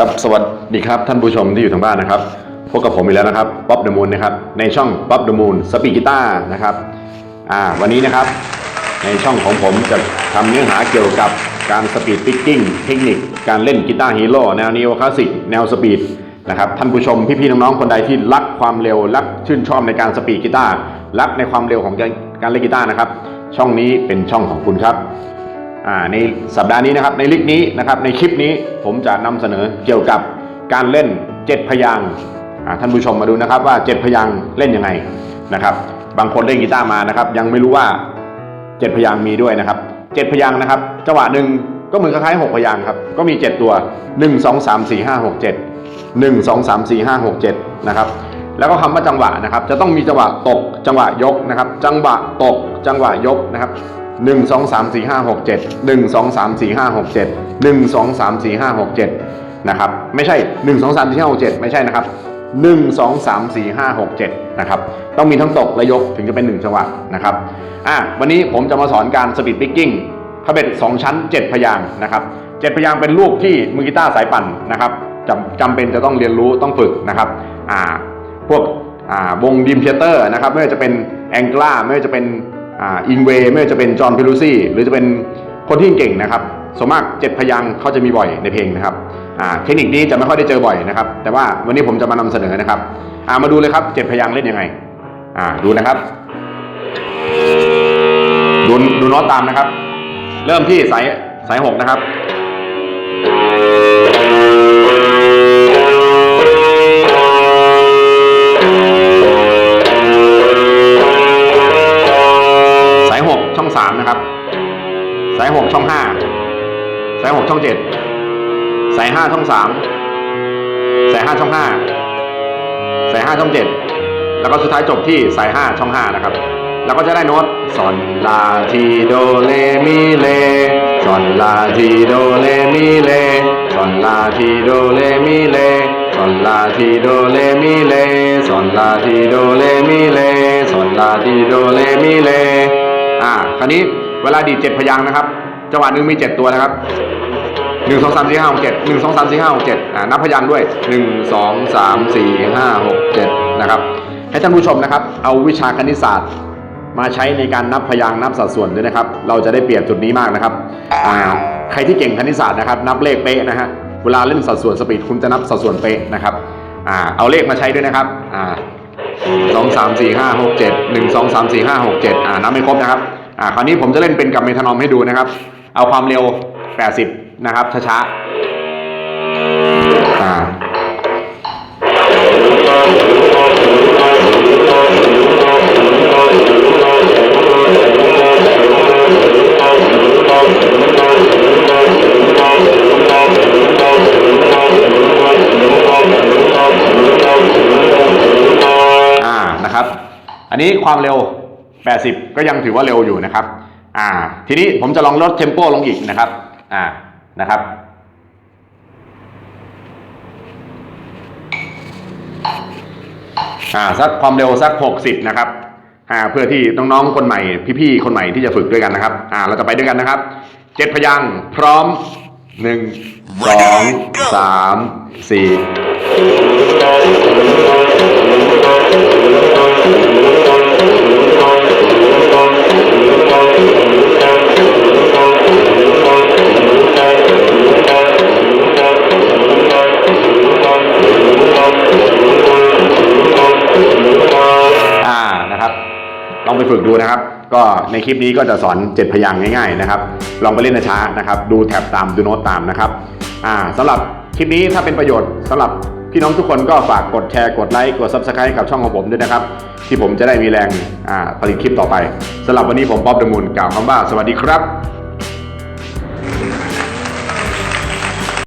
ครับสวัสดีครับท่านผู้ชมที่อยู่ทางบ้านนะครับพบกับผมอีกแล้วนะครับป๊อปเดอะมูนนะครับในช่องป๊อปเดอะมูนสปีกีตาร์นะครับอ่าวันนี้นะครับ ในช่องของผมจะทำเนื้อหาเกี่ยวกับการสปีดปิกกิ้งเทคนิคการเล่นกีตาร์ฮีโร่แนวนีโอคลาสสิกแนวสปีดนะครับท่านผู้ชมพี่ๆน้องๆคนใดที่รักความเร็วรักชื่นชอบในการสปีดกีตาร์รักในความเร็วของการการเล่นกีตาร์นะครับช่องนี้เป็นช่องของคุณครับ ในสัปดาห์นี้นะครับในลิกนี้นะครับในคลิปนี้ผมจะนำเสนอเกี่ยวกับการเล่น 7 พยางท่านผู้ชมมาดูนะครับว่า 7 พยางเล่นยังไงนะครับบางคนเล่นกีตาร์มานะครับยังไม่รู้ว่า 7 พยางมีด้วยนะครับ 7 พยางนะครับจังหวะหนึ่งก็เหมือนคล้ายๆ6พยางค์ครับก็มี 7 ตัว 1 2 3 4 5 6 7 1 2 3 4 5 6 7นะครับแล้วก็คำว่าจังหวะนะครับ จะต้องมีจังหวะตกจังหวะยกนะครับ จังหวะตกจังหวะยกนะครับ หนึ่งสองสามสี่ห้าหกเจ็ดหนึ่งสองสามสี่ห้าหกเจ็ดหนึ่งสองสามสี่ห้าหกเจ็ดนะครับไม่ใช่หนึ่งสองสามสี่เจ็ดไม่ใช่นะครับหนึ่งสองสามสี่ห้าหกเจ็ดนะครับต้องมีทั้งตกและยกถึงจะเป็นหนึ่งจังหวะนะครับอะวันนี้ผมจะมาสอนการสปีดปิกกิ้งพระเบ็ดสองชั้นเจ็ดพยางนะครับเจ็ดพยางเป็นรูปที่มือกีตาร์สายปั่นนะครับจำจำเป็นจะต้องเรียนรู้ต้องฝึกนะครับอ่าพวกอ่าวงดีมเทเตอร์นะครับไม่ว่าจะเป็นแองกลาไม่ว่าจะเป็น อินเวย์ไม่ว่าจะเป็นจอห์นพิลูซี่หรือจะเป็นคนที่เก่งนะครับส่วนมากเจ็ดพยางเขาจะมีบ่อยในเพลงนะครับเทคนิคนี้จะไม่ค่อยได้เจอบ่อยนะครับ แต่ว่าวันนี้ผมจะมานำเสนอนะครับามาดูเลยครับเจ็ดพยางเล่นยังไงดูนะครับดูดูโน้ตตามนะครับ เริ่มที่สายสายหกนะครับ สามนะครับ สายหกช่องห้าสายหกช่องเจ็ดสายห้าช่องสามสายห้าช่องห้าสายห้าช่องเจ็ดแล้วก็สุดท้ายจบที่สายห้าช่องห้านะครับ แล้วก็จะได้โน้ตซอนลาทีโดเลมีเลซอนลาทีโดเลมีเลซอนลาทีโดเลมีเลซอนลาทีโดเลมีเลซอนลาทีโดเลมีเลซอนลาทีโดเลมีเล อ่า คราวนี้เวลาดีดเจ็ดพยางนะครับ จังหวะหนึ่งมีเจ็ดตัวนะครับหนึ่งสองสามสี่ห้าหกเจ็ดหนึ่งสองสามสี่ห้าหกเจ็ดอ่านับพยางด้วยหนึ่งสองสามสี่ห้าหกเจ็ดนะครับ ให้ท่านผู้ชมนะครับ เอาวิชาคณิตศาสตร์ มาใช้ในการนับพยางนับสัดส่วนด้วยนะครับ เราจะได้เปรียบจุดนี้มากนะครับอ่าใครที่เก่งคณิตศาสตร์นะครับ นับเลขเป๊ะนะฮะเวลาเล่นสัดส่วนสปีดคุณจะนับสัดส่วนเป๊ะนะครับอ่าเอาเลขมาใช้ด้วยนะครับอ่า สองสามสี่ห้าหกเจ็ดหนึ่งสองสามสี่ห้าหกเจ็ดอ่านับไม่ครบนะครับอ่าคราวนี้ผมจะเล่นเป็นกับเมทานอมให้ดูนะครับ เอาความเร็วแปดสิบนะครับช้าๆ อันนี้ความเร็ว 80 ก็ยังถือว่าเร็วอยู่นะครับ อ่า ทีนี้ผมจะลองลดเทมโปลงอีกนะครับ อ่า นะครับ อ่า สักความเร็วสัก 60 นะครับ อ่า เพื่อที่น้องๆ คนใหม่ พี่ๆ คนใหม่ที่จะฝึกด้วยกันนะครับ อ่า เราจะไปด้วยกันนะครับ เจ็ดพยางพร้อมหนึ่งสองสามสี่ องไปฝึกดูนะครับ ก็ในคลิปนี้ก็จะสอน 7 พยางค์ง่ายๆนะครับ ลองไปเล่นช้าๆนะครับ ดูแท็บตามดูโน้ตตามนะครับอ่าสำหรับคลิปนี้ถ้าเป็นประโยชน์สำหรับพี่น้องทุกคนก็ฝากกดแชร์กดไลค์กด Subscribe กับช่องของผมด้วยนะครับ ที่ผมจะได้มีแรงอ่าผลิตคลิปต่อไปสำหรับวันนี้ผมป๊อบเดมูลกล่าวคำว่าสวัสดีครับ